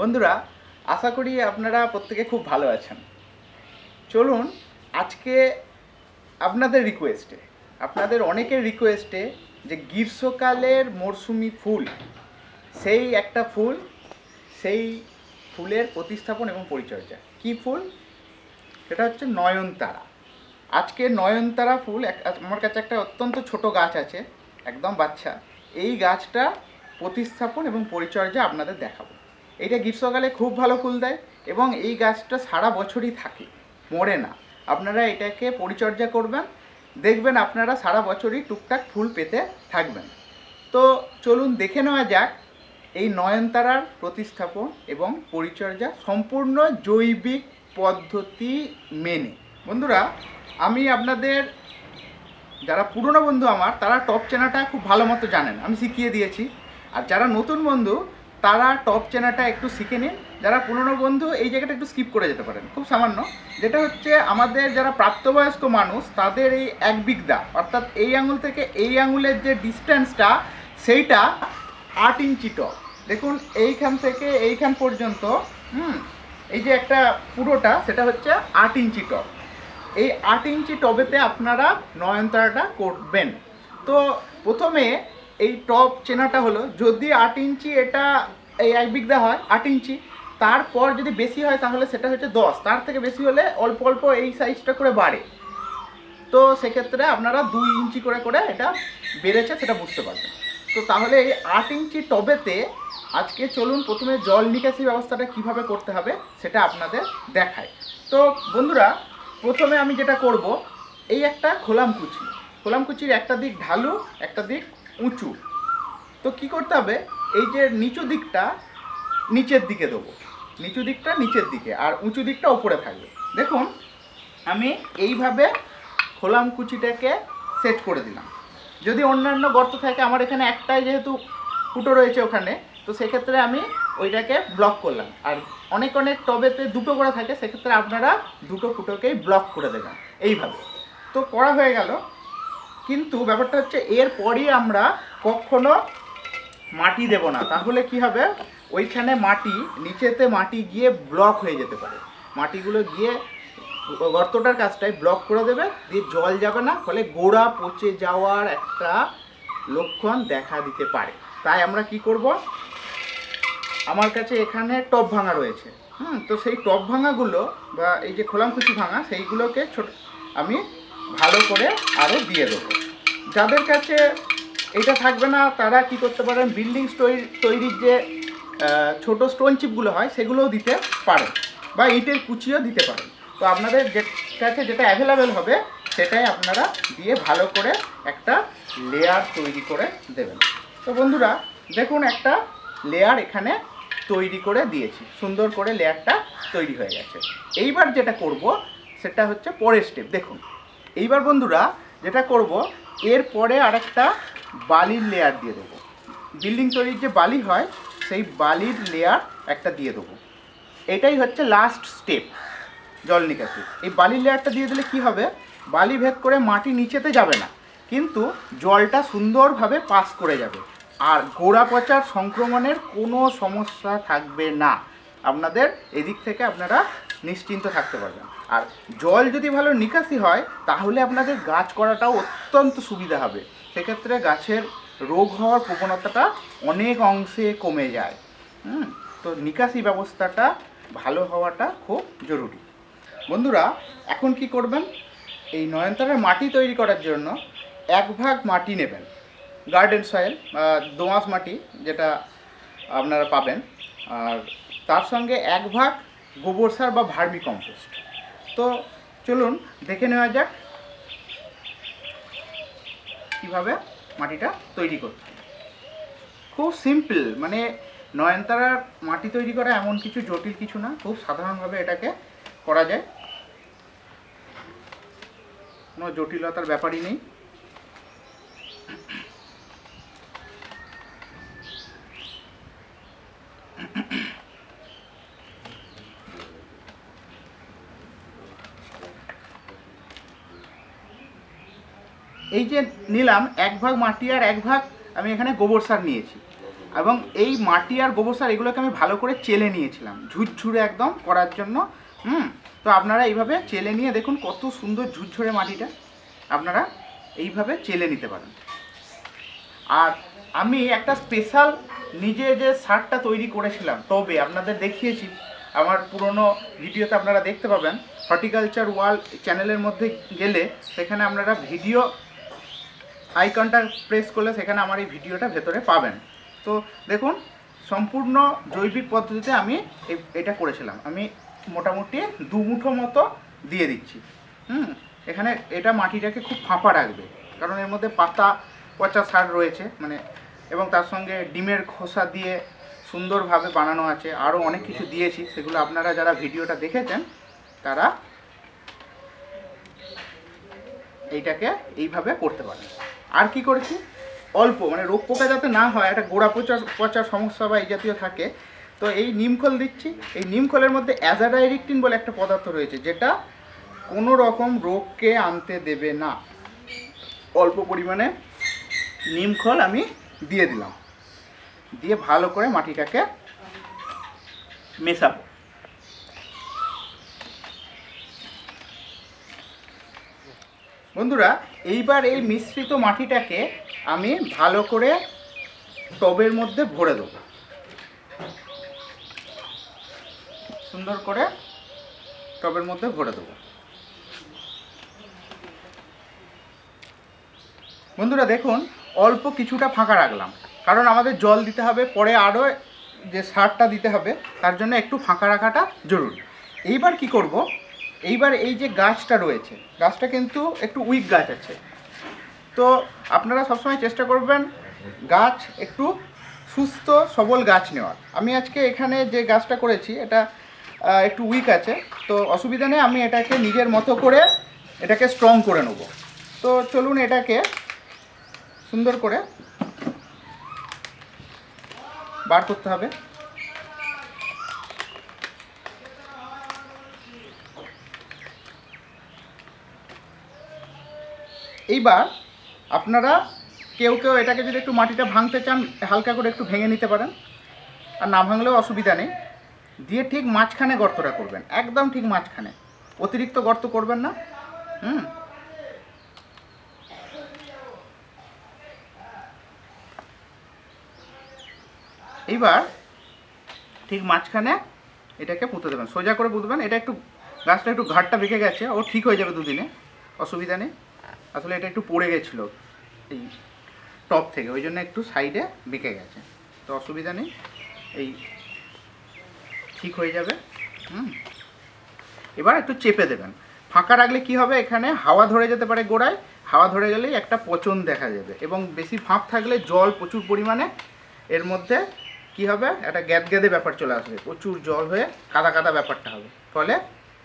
বন্ধুরা, আশা করি আপনারা প্রত্যেকে খুব ভালো আছেন। চলুন, আজকে আপনাদের রিকোয়েস্টে আপনাদের অনেকের রিকোয়েস্টে যে গ্রীষ্মকালের মরশুমি ফুল, সেই একটা ফুল, সেই ফুলের প্রতিস্থাপন এবং পরিচর্যা। কি ফুল? সেটা হচ্ছে নয়নতারা। আজকে নয়নতারা ফুল আমার কাছে একটা অত্যন্ত ছোট গাছ আছে, একদম বাচ্চা। এই গাছটা প্রতিস্থাপন এবং পরিচর্যা আপনাদের দেখাবো। এইটা গ্রীষ্মকালে খুব ভালো ফুল দেয় এবং এই গাছটা সারা বছরই থাকে, মরে না। আপনারা এটাকে পরিচর্যা করবেন, দেখবেন আপনারা সারা বছরই টুকটাক ফুল পেতে থাকবেন। তো চলুন দেখে নেওয়া যাক এই নয়নতারার প্রতিস্থাপন এবং পরিচর্যা সম্পূর্ণ জৈবিক পদ্ধতি মেনে। বন্ধুরা, আমি আপনাদের, যারা পুরনো বন্ধু আমার, তারা টপ চেনাটা খুব ভালো মতো জানেন, আমি শিখিয়ে দিয়েছি। আর যারা নতুন বন্ধু তারা টপ চেনাটা একটু শিখে নিন। যারা পুরনো বন্ধু, এই জায়গাটা একটু স্কিপ করে যেতে পারেন। খুব সামান্য। যেটা হচ্ছে, আমাদের যারা প্রাপ্তবয়স্ক মানুষ, তাদের এই এক বিগদা অর্থাৎ এই আঙুল থেকে এই আঙুলের যে ডিস্টেন্সটা সেইটা আট ইঞ্চি টপ দেখুন, এইখান থেকে এইখান পর্যন্ত, হুম, এই যে একটা পুরোটা, সেটা হচ্ছে আট ইঞ্চি টপ এই আট ইঞ্চি টবেতে আপনারা নয়নতারাটা করবেন। তো প্রথমে এই টব চেনাটা হলো, যদি আট ইঞ্চি এটা এই এক বিঘা হয়, আট ইঞ্চি। তারপর যদি বেশি হয় তাহলে সেটা হচ্ছে দশ। তার থেকে বেশি হলে অল্প অল্প এই সাইজটা করে বাড়ে। তো সেক্ষেত্রে আপনারা দুই ইঞ্চি করে করে এটা বেড়েছে সেটা বুঝতে পারবেন। তো তাহলে এই আট ইঞ্চি টবেতে আজকে চলুন প্রথমে জল নিকাশি ব্যবস্থাটা কীভাবে করতে হবে সেটা আপনাদের দেখায় তো বন্ধুরা, প্রথমে আমি যেটা করব, এই একটা খোলাম কুচি। খোলাম কুচির একটা দিক ঢালু, একটা দিক উঁচু। তো কি করতে হবে? এই যে নিচু দিকটা, নিচের দিকে দেবো। নিচু দিকটা নিচের দিকে, আর উঁচু দিকটা ওপরে থাকবে। দেখুন, আমি এইভাবে খোলাম কুচিটাকে সেট করে দিলাম। যদি অন্যান্য গর্ত থাকে, আমার এখানে একটাই যেহেতু ফুটো রয়েছে ওখানে, তো সেক্ষেত্রে আমি ওইটাকে ব্লক করলাম। আর অনেক অনেক টবেতে দুটো করে থাকে, সেক্ষেত্রে আপনারা দুটো ফুটোকেই ব্লক করে দেবেন। এইভাবে। তো করা হয়ে গেল। কিন্তু ব্যাপারটা হচ্ছে, এরপরই আমরা কখনো মাটি দেব না। তাহলে কি হবে? ওইখানে মাটি, নিচেতে মাটি গিয়ে ব্লক হয়ে যেতে পারে। মাটিগুলো গিয়ে গর্তটার কাজটাই ব্লক করে দেবে, দিয়ে জল যাবে না, ফলে গোড়া পচে যাওয়ার একটা লক্ষণ দেখা দিতে পারে। তাই আমরা কি করব? আমার কাছে এখানে টপ ভাঙা রয়েছে। হুম, তো সেই টপ ভাঙাগুলো বা এই যে খোলামকুচি ভাঙা, সেইগুলোকে ছোট আমি ভালো করে আরও দিয়ে দেবো। যাদের কাছে এটা থাকবে না, তারা কি করতে পারেন বিল্ডিং তৈরির যে ছোট স্টোন চিপগুলো হয়, সেগুলোও দিতে পারেন বা ইটের কুচিও দিতে পারেন। তো আপনাদের যে কাছে যেটা অ্যাভেলেবেল হবে, সেটাই আপনারা দিয়ে ভালো করে একটা লেয়ার তৈরি করে দেবেন। তো বন্ধুরা, দেখুন একটা লেয়ার এখানে তৈরি করে দিয়েছি। সুন্দর করে লেয়ারটা তৈরি হয়ে গেছে। এইবার যেটা করব, সেটা হচ্ছে পরের স্টেপ দেখুন, এইবার বন্ধুরা, যেটা করব, এরপরে আরেকটা বালির লেয়ার দিয়ে দেবো। বিল্ডিং তৈরির যে বালি হয়, সেই বালির লেয়ার একটা দিয়ে দেবো। এটাই হচ্ছে লাস্ট স্টেপ জল নিকাশি। এই বালির লেয়ারটা দিয়ে দিলে কি হবে? বালি ভেদ করে মাটি নিচেতে যাবে না। কিন্তু জলটা সুন্দরভাবে পাস করে যাবে। আর গোড়া পচার সংক্রমণের কোনো সমস্যা থাকবে না। আপনাদের এদিক থেকে আপনারা নিশ্চিন্ত থাকতে পারবেন। আর জল যদি ভালো নিকাশি হয়, তাহলে আপনাদের গাছ করাটাও অত্যন্ত সুবিধা হবে। সেক্ষেত্রে গাছের রোগ হওয়ার প্রবণতাটা অনেক অংশে কমে যায়। হুম? তো নিকাশি ব্যবস্থাটা ভালো হওয়াটা খুব জরুরি। বন্ধুরা, এখন কি করবেন? এই নয়নতারার মাটি তৈরি করার জন্য এক ভাগ মাটি নেবেন। গার্ডেন সয়েল দোঁয়াশ মাটি যেটা আপনারা পাবেন। আর তার সঙ্গে এক ভাগ গোবর সার বা ভার্মি কম্পোস্ট। তো চলুন, দেখে নেওয়া যাক মাটিটা তৈরি করতে। খুব সিম্পল মানে নয়নতারার মাটি তৈরি করা এমন কিছু জটিল কিছু না, খুব সাধারণভাবে এটাকে করা যায় কোনো জটিলতার ব্যাপারই নেই এই যে নিলাম, এক ভাগ মাটি আর এক ভাগ আমি এখানে গোবর সার নিয়েছি। এবং এই মাটি আর গোবর সার এগুলোকে আমি ভালো করে চেলে নিয়েছিলাম, ঝুরঝুরে একদম করার জন্য। হুম? তো আপনারা এইভাবে চেলে নিয়ে দেখুন কত সুন্দর ঝুরঝুরে মাটিটা। আপনারা এইভাবে চেলে নিতে পারেন। আর আমি একটা স্পেশাল নিজে যে সারটা তৈরি করেছিলাম তবে আপনাদের দেখিয়েছি, আমার পুরনো ভিডিওতে আপনারা দেখতে পাবেন। হর্টিকালচার ওয়ার্ল্ড চ্যানেলের মধ্যে গেলে সেখানে আপনারা ভিডিও আইকনটা প্রেস করলে সেখানে আমার এই ভিডিওটা ভেতরে পাবেন। তো দেখুন, সম্পূর্ণ জৈবিক পদ্ধতিতে আমি এটা করেছিলাম। আমি মোটামুটি দু মুঠো মতো দিয়ে দিচ্ছি। হুম? এখানে এটা মাটিটাকে খুব ফাঁপা রাখবে। কারণ এর মধ্যে পাতা, পচা সার রয়েছে মানে এবং তার সঙ্গে ডিমের খোসা দিয়ে সুন্দরভাবে বানানো আছে। আরও অনেক কিছু দিয়েছি। সেগুলো আপনারা যারা ভিডিওটা দেখেছেন, তারা এইটাকে এইভাবে করতে পারেন। আর কি করেছি? অল্প মানে রোগ পোকা যাতে না হয়, একটা গোড়া পচা পচা সমস্যা বা এই জাতীয় থাকে, তো এই নিমখল দিচ্ছি। এই নিমখোলের মধ্যে অ্যাজাডাইরিকটিন বলে একটা পদার্থ রয়েছে, যেটা কোনো রকম রোগকে আনতে দেবে না। অল্প পরিমাণে নিমখল আমি দিয়ে দিলাম। দিয়ে ভালো করে মাটিটাকে মেশাবো। বন্ধুরা, এইবার এই মিশ্রিত মাটিটাকে আমি ভালো করে টবের মধ্যে ভরে দেবো। সুন্দর করে টবের মধ্যে ভরে দেবো। বন্ধুরা, দেখুন, অল্প কিছুটা ফাঁকা রাখলাম। কারণ আমাদের জল দিতে হবে, পরে আরও যে সারটা দিতে হবে, তার জন্য একটু ফাঁকা রাখাটা জরুরি। এইবার কি করব? এইবার এই যে গাছটা রয়েছে, গাছটা কিন্তু একটু উইক গাছ আছে। তো আপনারা সবসময় চেষ্টা করবেন গাছ একটু সুস্থ, সবল গাছ নেওয়ার। আমি আজকে এখানে যে গাছটা করেছি, এটা একটু উইক আছে। তো অসুবিধা নেই, আমি এটাকে নিজের মতো করে এটাকে স্ট্রং করে নেব। তো চলুন এটাকে সুন্দর করে বার করতে হবে। এইবার আপনারা কেউ কেউ এটাকে যদি একটু মাটিটা ভাঙতে চান, হালকা করে একটু ভেঙে নিতে পারেন। আর না ভাঙলেও অসুবিধা নেই। দিয়ে ঠিক মাঝখানে গর্তটা করবেন, একদম ঠিক মাঝখানে। অতিরিক্ত গর্ত করবেন না। হুম। এইবার ঠিক মাঝখানে এটাকে পুঁতে দেবেন। সোজা করে পুঁতবেন। এটা একটু গাছটা একটু ঘাটটা বেঁকে গেছে, ও ঠিক হয়ে যাবে দুদিনে। অসুবিধা নেই। আসলে এটা একটু পড়ে গেছিল, এই টপ থেকে, ওই জন্য একটু সাইডে বেঁকে গেছে। তো অসুবিধা নেই, এই ঠিক হয়ে যাবে, হুম। এবার একটু চেপে দেবেন। ফাঁকা রাখলে কি হবে এখানে? হাওয়া ধরে যেতে পারে গোড়ায়, হাওয়া ধরে গেলেই একটা পচন দেখা যাবে। এবং বেশি ফাঁক থাকলে জল প্রচুর পরিমাণে, এর মধ্যে কি হবে? একটা গ্যাদগ্যাদে ব্যাপার চলে আসবে। প্রচুর জল হয়ে কাদা কাদা ব্যাপারটা হবে। ফলে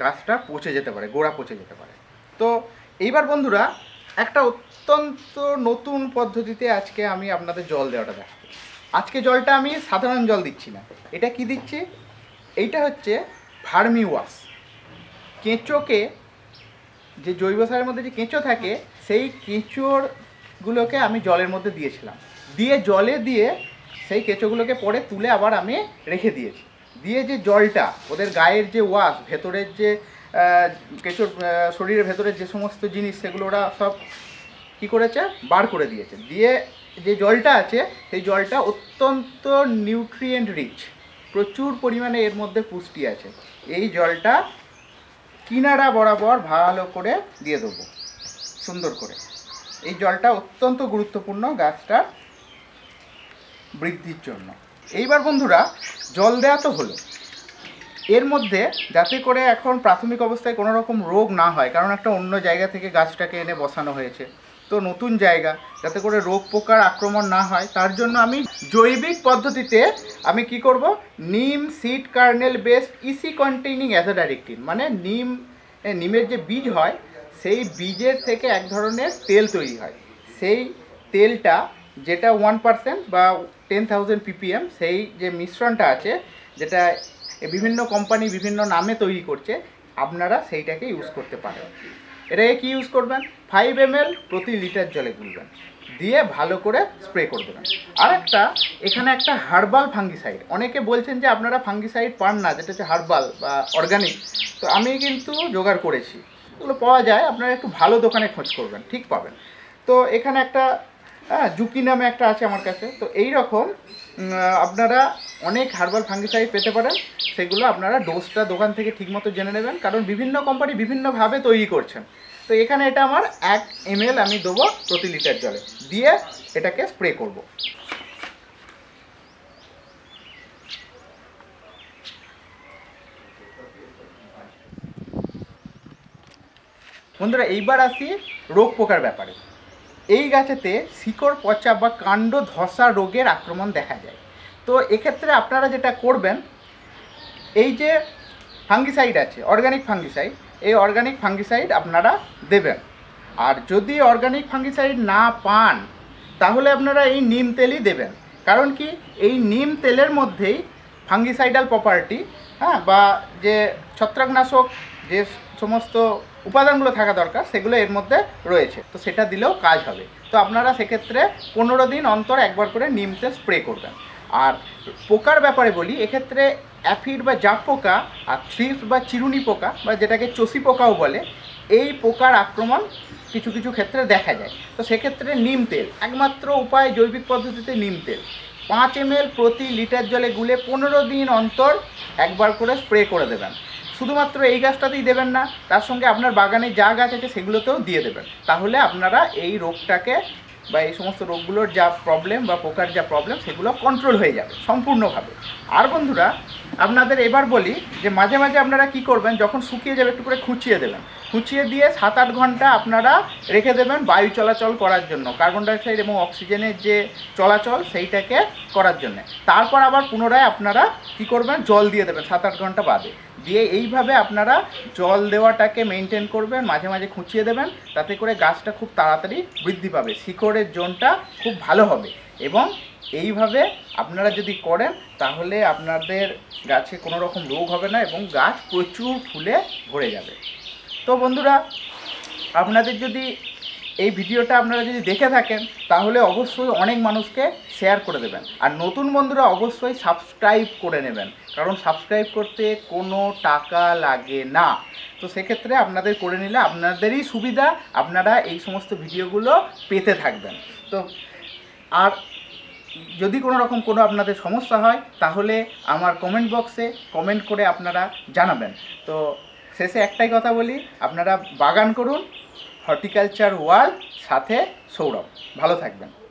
গাছটা পচে যেতে পারে, গোড়া পচে যেতে পারে। তো এইবার বন্ধুরা, একটা অত্যন্ত নতুন পদ্ধতিতে আজকে আমি আপনাদের জল দেওয়াটা দেখাবো। আজকে জলটা আমি সাধারণ জল দিচ্ছি না। এটা কি দিচ্ছি? এইটা হচ্ছে ভার্মি ওয়াশ। কেঁচোকে যে জৈব সারের মধ্যে যে কেঁচো থাকে, সেই কেঁচোরগুলোকে আমি জলের মধ্যে দিয়েছিলাম। দিয়ে জলে দিয়ে সেই কেঁচোগুলোকে পরে তুলে আবার আমি রেখে দিয়েছি। দিয়ে যে জলটা, ওদের গায়ের যে ওয়াশ, ভেতরের যে কেঁচোর শরীরের ভেতরে যে সমস্ত জিনিস, সেগুলো ওরা সব কী করেছে? বার করে দিয়েছে। দিয়ে যে জলটা আছে, সেই জলটা অত্যন্ত নিউট্রিয়েন্ট রিচ প্রচুর পরিমাণে এর মধ্যে পুষ্টি আছে। এই জলটা কিনারা বরাবর ভালো করে দিয়ে দেবো, সুন্দর করে। এই জলটা অত্যন্ত গুরুত্বপূর্ণ গাছটার বৃদ্ধির জন্য। এইবার বন্ধুরা, জল দেওয়া তো হলো। এর মধ্যে যাতে করে এখন প্রাথমিক অবস্থায় কোনো রকম রোগ না হয়, কারণ একটা অন্য জায়গা থেকে গাছটাকে এনে বসানো হয়েছে। তো নতুন জায়গা, যাতে করে রোগ পোকার আক্রমণ না হয়, তার জন্য আমি জৈবিক পদ্ধতিতে আমি কি করব? Neem seed kernel based EC containing azadirachtin মানে নিম নিমের যে বীজ হয়, সেই বীজের থেকে এক ধরনের তেল তৈরি হয়। সেই তেলটা যেটা ওয়ান পার্সেন্ট বা টেন থাউজেন্ড পিপিএম, সেই যে মিশ্রণটা আছে, যেটা বিভিন্ন কোম্পানি বিভিন্ন নামে তৈরি করছে, আপনারা সেইটাকে ইউজ করতে পারেন। এটাকে কি ইউজ করবেন? ফাইভ এম প্রতি লিটার জলে গুলবেন, দিয়ে ভালো করে স্প্রে করে দেবেন। আর একটা এখানে একটা হার্বাল ফাঙ্গিসাইড অনেকে বলছেন যে আপনারা ফাঙ্গিসাইড পান না, যেটা হচ্ছে হার্বাল বা অর্গানিক তো আমি কিন্তু জোগাড় করেছি। এগুলো পাওয়া যায়, আপনারা একটু ভালো দোকানে খোঁজ করবেন, ঠিক পাবেন। তো এখানে একটা হ্যাঁ জুকি নামে একটা আছে আমার কাছে। তো এই রকম আপনারা অনেক হার্বাল ফাঙ্গিসাইড পেতে পারেন। সেগুলো আপনারা ডোজটা দোকান থেকে ঠিকমতো জেনে নেবেন, কারণ বিভিন্ন কোম্পানি বিভিন্নভাবে তৈরি করছেন। তো এখানে এটা আমার এক এম আমি দেবো প্রতি লিটার জলে। দিয়ে এটাকে স্প্রে করব। বন্ধুরা, এইবার আসি রোগ পোকার ব্যাপারে। এই গাছেতে শিকড়, পচা বা কাণ্ড ধসা রোগের আক্রমণ দেখা যায়। তো এক্ষেত্রে আপনারা যেটা করবেন, এই যে ফাঙ্গিসাইড আছে, অর্গানিক ফাঙ্গিসাইড, এই অর্গানিক ফাঙ্গিসাইড আপনারা দেবেন। আর যদি অর্গানিক ফাঙ্গিসাইড না পান, তাহলে আপনারা এই নিম তেলই দেবেন। কারণ কি, এই নিম তেলের মধ্যেই ফাঙ্গিসাইডাল প্রপার্টি হ্যাঁ বা যে ছত্রাকনাশক যে সমস্ত উপাদানগুলো থাকা দরকার, সেগুলো এর মধ্যে রয়েছে। তো সেটা দিলেও কাজ হবে। তো আপনারা সেক্ষেত্রে পনেরো দিন অন্তর একবার করে নিম তেল স্প্রে করবেন। আর পোকার ব্যাপারে বলি, এক্ষেত্রে অ্যাফিড বা জাপ পোকা আর থ্রিপস বা চিরুনি পোকা বা যেটাকে চষি পোকাও বলে, এই পোকার আক্রমণ কিছু কিছু ক্ষেত্রে দেখা যায়। তো সেক্ষেত্রে নিম তেল, একমাত্র উপায় জৈবিক পদ্ধতিতে নিম তেল। পাঁচ এম প্রতি লিটার জলে গুলে পনেরো দিন অন্তর একবার করে স্প্রে করে দেবেন। শুধুমাত্র এই গাছটাতেই দেবেন না, তার সঙ্গে আপনার বাগানে যা গাছ আছে সেগুলোতেও দিয়ে দেবেন। তাহলে আপনারা এই রোগটাকে বা এই সমস্ত রোগগুলোর যা প্রবলেম বা পোকার যা প্রবলেম সেগুলো কন্ট্রোল হয়ে যাবে, সম্পূর্ণভাবে। আর বন্ধুরা, আপনাদের এবার বলি যে মাঝে মাঝে আপনারা কি করবেন, যখন শুকিয়ে যাবে একটু করে খুঁচিয়ে দেবেন। খুঁচিয়ে দিয়ে সাত আট ঘণ্টা আপনারা রেখে দেবেন বায়ু চলাচল করার জন্য কার্বন ডাইঅক্সাইড এবং অক্সিজেনের যে চলাচল সেইটাকে করার জন্য। তারপর আবার পুনরায় আপনারা কি করবেন, জল দিয়ে দেবেন সাত আট ঘণ্টা বাদে। দিয়ে এইভাবে আপনারা জল দেওয়াটাকে মেনটেন করবেন, মাঝে মাঝে খুঁচিয়ে দেবেন, তাতে করে গাছটা খুব তাড়াতাড়ি বৃদ্ধি পাবে, শিকড়ের জোনটা খুব ভালো হবে। এবং এইভাবে আপনারা যদি করেন, তাহলে আপনাদের গাছে কোনো রকম রোগ হবে না এবং গাছ প্রচুর ফুলে ভরে যাবে। তো বন্ধুরা, আপনাদের যদি এই ভিডিওটা আপনারা যদি দেখে থাকেন, তাহলে অবশ্যই অনেক মানুষকে শেয়ার করে দেবেন। আর নতুন বন্ধুরা অবশ্যই সাবস্ক্রাইব করে নেবেন। কারণ সাবস্ক্রাইব করতে কোনো টাকা লাগে না। তো সেক্ষেত্রে আপনাদের করে নিলে আপনাদেরই সুবিধা, আপনারা এই সমস্ত ভিডিওগুলো পেতে থাকবেন। তো, আর যদি কোনো রকম কোনো আপনাদের সমস্যা হয়, তাহলে আমার কমেন্ট বক্সে কমেন্ট করে আপনারা জানাবেন। তো শেষে একটাই কথা বলি, আপনারা বাগান করুন হর্টিকালচার ওয়ার্ল্ড সাথে সৌরভ। ভালো থাকবেন।